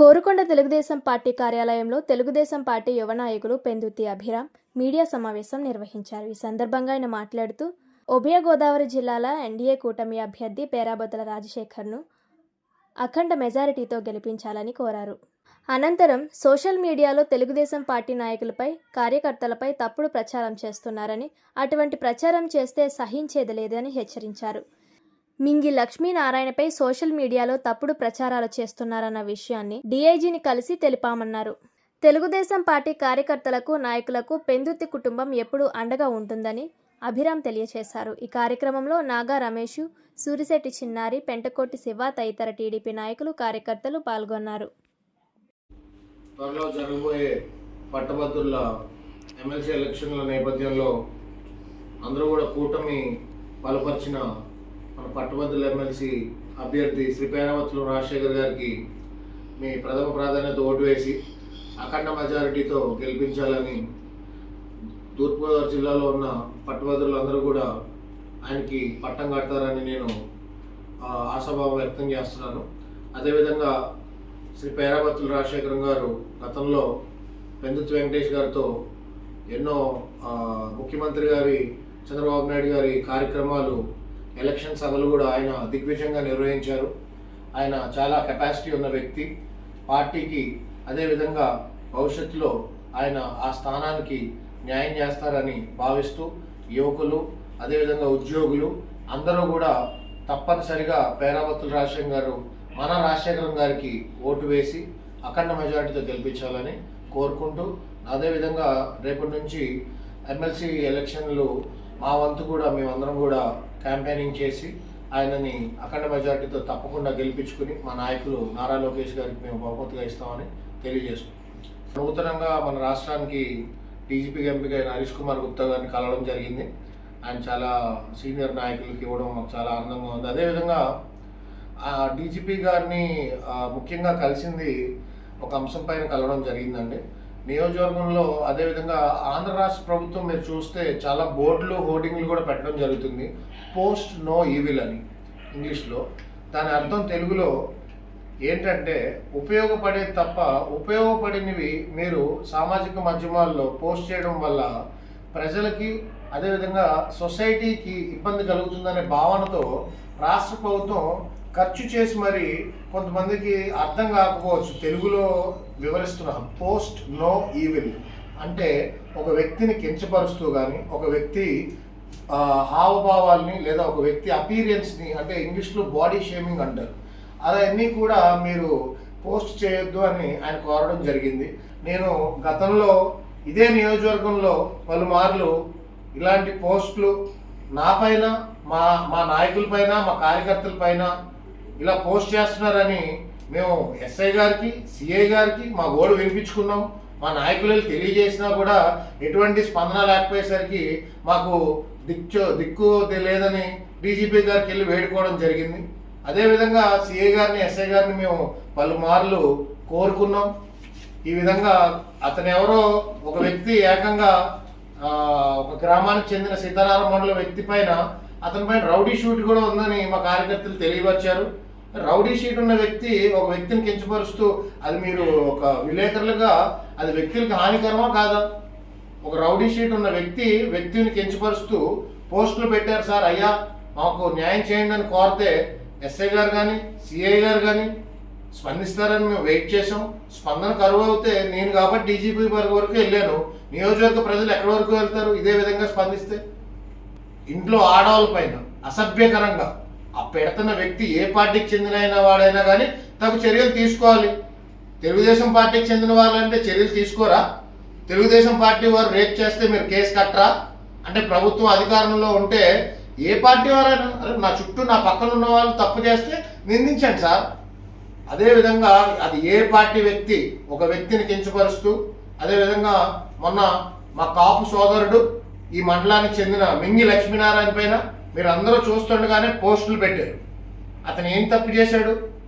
Korukonda Telugu Desam party కార్యాలయంలో Telugu Desam party యువ నాయకులు పెందుతి అభిరామ్ మీడియా సమావేశం నిర్వహించారు. ఈ సందర్భంగా ఆయన మాట్లాడుతూ ఉభయ గోదావరి జిల్లాల ఎన్డీఏ కూటమి అభ్యర్థి పేరాబొద్దల రాజశేఖర్ను అఖండ మెజారిటీతో గెలిపించాలని కోరారు. అనంతరం సోషల్ మీడియాలో తెలుగుదేశం పార్టీ నాయకులపై కార్యకర్తలపై తప్పుడు ప్రచారం చేస్తున్నారని అటువంటి ప్రచారం చేస్తే సహించేది లేదని హెచ్చరించారు. మింగి లక్ష్మీనారాయణపై సోషల్ మీడియాలో తప్పుడు ప్రచారాలు చేస్తున్నారన్న విషయాన్ని డీఐజీని కలిసి తెలిపామన్నారు. తెలుగుదేశం పార్టీ కార్యకర్తలకు నాయకులకు పెందుర్తి కుటుంబం ఎప్పుడూ అండగా ఉంటుందని అభిరామ్ తెలియజేశారు. ఈ కార్యక్రమంలో నాగా రమేష్ సూరిశెట్టి చిన్నారి పెంటకోటి శివ తదితర టీడీపీ నాయకులు కార్యకర్తలు పాల్గొన్నారు. త్వరలో జరగబోయే పట్టభద్రుల ఎమ్మెల్సీ ఎలక్షన్ల నేపథ్యంలో అందరూ కూడా కూటమి బలపరిచిన మన పట్టభద్రుల ఎమ్మెల్సీ అభ్యర్థి శ్రీ పేరావతులు రాజశేఖర్ గారికి మీ ప్రథమ ప్రాధాన్యత ఓటు వేసి అఖండ మెజారిటీతో గెలిపించాలని తూర్పుగోదావరి జిల్లాలో ఉన్న పట్టభద్రులందరూ కూడా ఆయనకి పట్టం కడతారని నేను ఆశాభావం వ్యక్తం చేస్తున్నాను. అదేవిధంగా శ్రీ పేరాబత్తుల రాజశేఖరం గారు గతంలో పెందుతు వెంకటేష్ గారితో ఎన్నో ముఖ్యమంత్రి గారి చంద్రబాబు నాయుడు గారి కార్యక్రమాలు ఎలక్షన్ సభలు కూడా ఆయన దిగ్విజయంగా నిర్వహించారు. ఆయన చాలా కెపాసిటీ ఉన్న వ్యక్తి. పార్టీకి అదేవిధంగా భవిష్యత్తులో ఆయన ఆ స్థానానికి న్యాయం చేస్తారని భావిస్తూ యువకులు అదేవిధంగా ఉద్యోగులు అందరూ కూడా తప్పనిసరిగా పేరాబత్తుల రాజశేఖర్ గారు మన రాజశేఖరం గారికి ఓటు వేసి అఖండ మెజారిటీతో గెలిపించాలని కోరుకుంటూ అదేవిధంగా రేపటి నుంచి ఎమ్మెల్సీ ఎలక్షన్లు మా వంతు కూడా మేమందరం కూడా క్యాంపెయినింగ్ చేసి ఆయనని అఖండ మెజారిటీతో తప్పకుండా గెలిపించుకుని మా నాయకులు నారా లోకేష్ గారికి మేము బహుమతిగా ఇస్తామని తెలియజేసుకుంటాం నూతనంగా మన రాష్ట్రానికి డీజీపీగా అయిన హరీష్ కుమార్ గుప్తా గారిని కలవడం జరిగింది. ఆయన చాలా సీనియర్ నాయకులకి ఇవ్వడం మాకు చాలా ఆనందంగా ఉంది. అదేవిధంగా ఆ డీజీపీ గారిని ముఖ్యంగా కలిసింది ఒక అంశం పైన కలవడం జరిగిందండి. నియోజకవర్గంలో అదేవిధంగా ఆంధ్ర రాష్ట్ర ప్రభుత్వం మీరు చూస్తే చాలా బోర్డులు హోర్డింగ్లు కూడా పెట్టడం జరుగుతుంది. పోస్ట్ నో ఈవిల్ అని ఇంగ్లీష్లో. దాని అర్థం తెలుగులో ఏంటంటే ఉపయోగపడే తప్ప ఉపయోగపడినవి మీరు సామాజిక మాధ్యమాల్లో పోస్ట్ చేయడం వల్ల ప్రజలకి అదేవిధంగా సొసైటీకి ఇబ్బంది కలుగుతుందనే భావనతో రాష్ట్ర ప్రభుత్వం ఖర్చు చేసి మరి కొంతమందికి అర్థం కాకపోవచ్చు. తెలుగులో వివరిస్తున్నాం పోస్ట్ నో ఈవిల్ అంటే ఒక వ్యక్తిని కించపరుస్తూ కానీ ఒక వ్యక్తి హావభావాల్ని లేదా ఒక వ్యక్తి అపీరియన్స్ని అంటే ఇంగ్లీష్లో బాడీ షేమింగ్ అంటారు. అవన్నీ కూడా మీరు పోస్ట్ చేయొద్దు అని ఆయన కోరడం జరిగింది. నేను గతంలో ఇదే నియోజకవర్గంలో పలుమార్లు ఇలాంటి పోస్టులు నా పైన మా మా నాయకులపైన మా కార్యకర్తలపైన ఇలా పోస్ట్ చేస్తున్నారని మేము ఎస్ఐ గారికి సిఐ గారికి మా గోడు వినిపించుకున్నాం. మా నాయకులు తెలియజేసినా కూడా ఎటువంటి స్పందన లేకపోయేసరికి మాకు దిక్కు దిక్కు లేదని డీజీపీ గారికి వెళ్ళి వేడుకోవడం జరిగింది. అదేవిధంగా సిఐ గారిని ఎస్ఐ గారిని మేము పలుమార్లు కోరుకున్నాం. ఈ విధంగా అతను ఎవరో ఒక వ్యక్తి ఏకంగా ఒక గ్రామానికి చెందిన సీతారామ మండల వ్యక్తి పైన అతని పైన రౌడీ షూట్ కూడా ఉందని మా కార్యకర్తలు తెలియపరిచారు. రౌడీ షీట్ ఉన్న వ్యక్తి ఒక వ్యక్తిని కించపరుస్తూ అది మీరు ఒక విలేకరులుగా అది వ్యక్తులకు హానికరమా కాదా? ఒక రౌడీ షీట్ ఉన్న వ్యక్తి వ్యక్తిని కించపరుస్తూ పోస్టులు పెట్టారు సార్ అయ్యా మాకు న్యాయం చేయండి అని కోరితే ఎస్ఐ గారు కానీ సిఐ గారు కానీ స్పందిస్తారని మేము వెయిట్ చేసాం స్పందన కరువు అవుతే నేను కాబట్టి డీజీపీ వరకు వరకు వెళ్ళాను. నియోజకవర్గ ప్రజలు ఎక్కడి వరకు వెళ్తారు? ఇదే విధంగా స్పందిస్తే. ఇంట్లో ఆడవాళ్ళ పైన అసభ్యకరంగా. పెడుతున్న వ్యక్తి ఏ పార్టీకి చెందిన అయినా వాడైనా కానీ తగు చర్యలు తీసుకోవాలి. తెలుగుదేశం పార్టీకి చెందిన వాళ్ళంటే చర్యలు తీసుకోరా? తెలుగుదేశం పార్టీ వారు రేప్ చేస్తే మీరు కేసు కట్టరా? అంటే ప్రభుత్వం అధికారంలో ఉంటే ఏ పార్టీ వారైనా అరే నా చుట్టూ నా పక్కన ఉన్న వాళ్ళు తప్పు చేస్తే నిందించండి సార్. అదేవిధంగా అది ఏ పార్టీ వ్యక్తి ఒక వ్యక్తిని కించపరుస్తూ అదేవిధంగా మొన్న మా కాపు సోదరుడు ఈ మండలానికి చెందిన మింగి లక్ష్మీనారాయణ పైన మీరు అందరూ చూస్తుండగానే పోస్టులు పెట్టారు. అతను ఏం తప్పు చేశాడు?